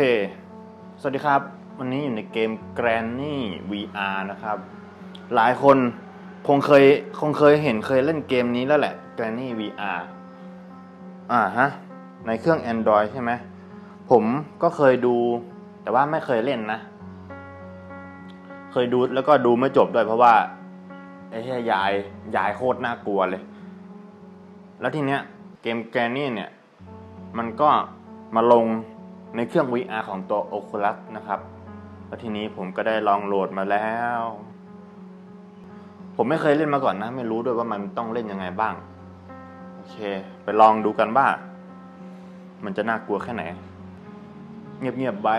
เค สวัสดีครับ วันนี้อยู่ในเกม Granny VR นะครับ หลายคนคงเคยคงเคยเห็นเคยเล่นเกมนี้แล้วแหละ Granny VR อ่าฮะ ในเครื่อง Android ใช่ไหม ผมก็เคยดู แต่ว่าไม่เคยเล่นนะ เคยดูแล้วก็ดูไม่จบด้วยเพราะว่าไอ้เหี้ยยายยายโคตรน่ากลัวเลย แล้วทีเนี้ยเกม Granny เนี่ย มันก็มาลง ในเครื่อง VR ของตัว Oculus นะครับ แล้วทีนี้ผมก็ได้ลองโหลดมาแล้ว ผมไม่เคยเล่นมาก่อนนะ ไม่รู้ด้วยว่ามันต้องเล่นยังไงบ้าง โอเค ไปลองดูกันว่า มันจะน่ากลัวแค่ไหน เงียบๆไว้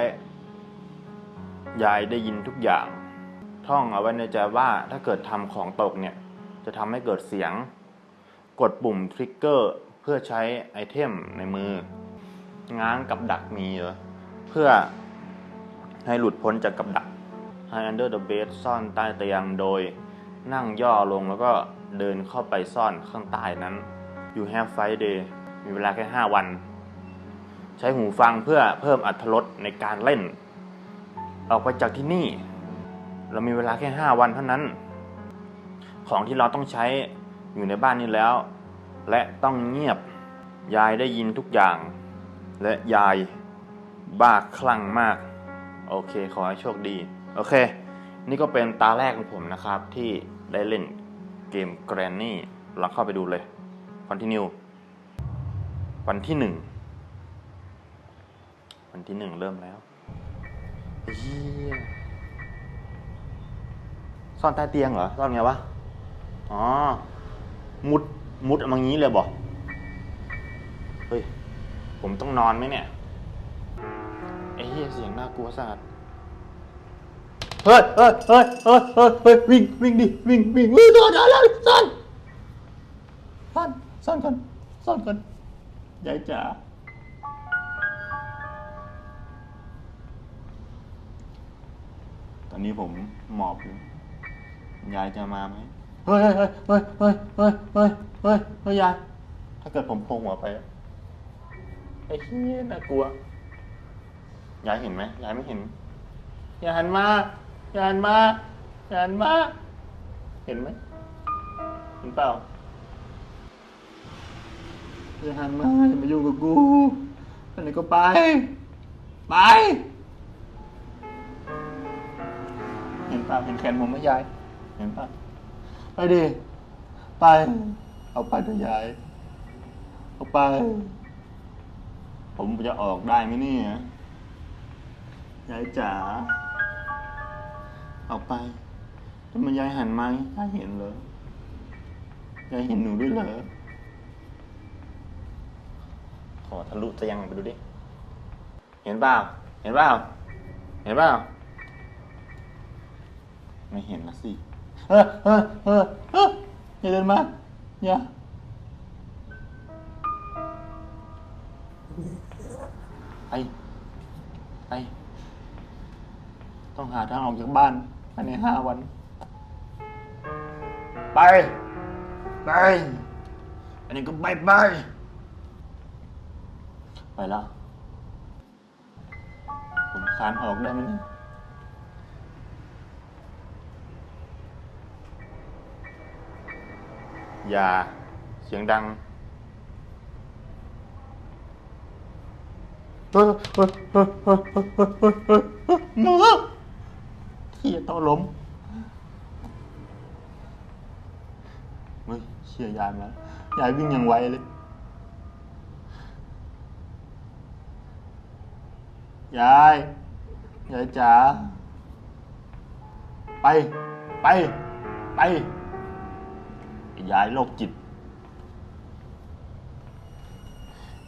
ยายได้ยินทุกอย่าง ท่องเอาไว้ในใจว่าถ้าเกิดทำของตกเนี่ย จะทำให้เกิดเสียง กดปุ่มทริกเกอร์เพื่อใช้ไอเทมในมือ ง้างกับดักมีเหรอเพื่อให้หลุดพ้นจากกับดัก Hide under the bed ซ่อนใต้เตียงโดยนั่งย่อลงแล้วก็เดินเข้าไปซ่อนข้างใต้นั้น You have five day มีเวลาแค่ 5 วัน ใช้หูฟังเพื่อเพิ่มอัตรสในการเล่น ออกไปจากที่นี่ เรามีเวลาแค่ 5 วันเท่านั้น ของที่เราต้องใช้อยู่ในบ้านนี้แล้ว และต้องเงียบยายได้ยินทุกอย่าง และยายบ้าคลั่งมาก โอเค ขอให้โชคดี โอเค นี่ก็เป็นตาแรกของผมนะครับ ที่ได้เล่นเกม Granny เราเข้าไปดูเลย Continue วันที่หนึ่ง วันที่หนึ่งเริ่มแล้วเฮียซ่อนใต้เตียงเหรอซ่อนไงวะ อ๋อ มุด มุดมางี้เลยบอกเฮ้ย ผมต้องนอนไหมเนี่ยไอ้เหี้เสียงน่ากลัวสัตว์เฮ้ยเฮ้ยเฮ้ยเฮ้ยเฮ้ยวิ่งวิ่งดิวิ่งวิ่งวิ่งโดนแล้วสั้นสั้นสั้นก่อนสั้นก่อนยายจ๋าตอนนี้ผมหมอบอยู่ยายจะมาไหมเฮ้ยเฮ้ยเฮ้ยเฮ้ยเฮ้ยเฮ้ยเฮ้ยยายถ้าเกิดผมพงหัวไป ไอ้เฮียน่ากลัวยายเห็นไหมยายไม่เห็นยายหันมายายหันมายายหันมา เห็นไหมเห็นเปล่ายายหันมาอย่ามายุ่งกับกูไปไหนก็ไป ไป เห็นเปล่าเห็นแขนผมไหมยาย เห็นเปล่าไปดิ ไป เอาไปเถอะยาย เอาไป ผมจะออกได้ไหมเนี่ยยายจ๋าออกไปทำไมยายหันมายายเห็นเหรอยายเห็นหนูด้วยเหรอขอทะลุเตียงไปดูดิ เห็นเปล่า เห็นเปล่า เห็นเปล่า ไม่เห็นละสิเออเออเออเอออย่าเดินมา อย่า ไป ไป ต้องหาทางออกจากบ้านภายในห้าวัน ไป ไป อันนี้ก็ไปไป ไปแล้ว ผมคานออกได้ไหมเนี่ยอย่าเสียงดัง เที่ยโตล้มเฮ้ยเชี่ยยายมายายวิ่งอย่างไวเลย ยาย ยายจ๋า ไป ไป ไป ยายโรคจิต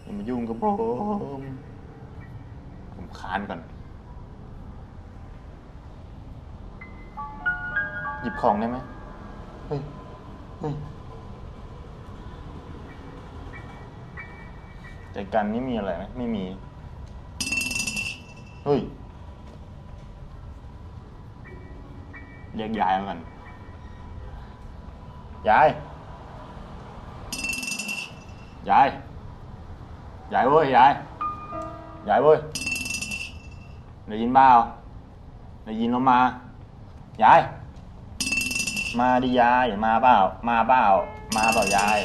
อย่ามายุ่งกับผม ผมคานก่อน หยิบของได้ไหมเฮ้ย เฮ้ยแต่กันนี่มีอะไรไหมไม่มี เฮ้ยเรียกยายมาก่อนยาย ยาย ยายเว้ย ยาย ยายเว้ย ได้ยินเปล่าได้ยินแล้วมายาย มาดิยายมาเปล่า มาเปล่า มาเปล่ายาย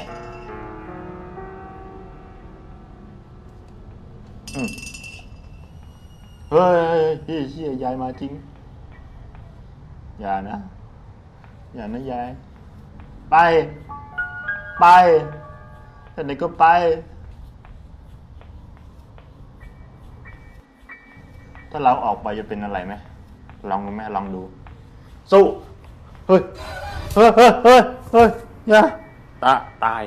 เฮ้ยเฮ้ยเฮียยายมาจริง อย่านะ อย่านะยาย ไป ไปแต่ไหนก็ไป ถ้าเราออกไปจะเป็นอะไรไหมลองดูไหมลองดู สู้ เฮ้ย เฮ้ย เฮ้ย เฮ้ยเฮ้ยอย่าตาตาย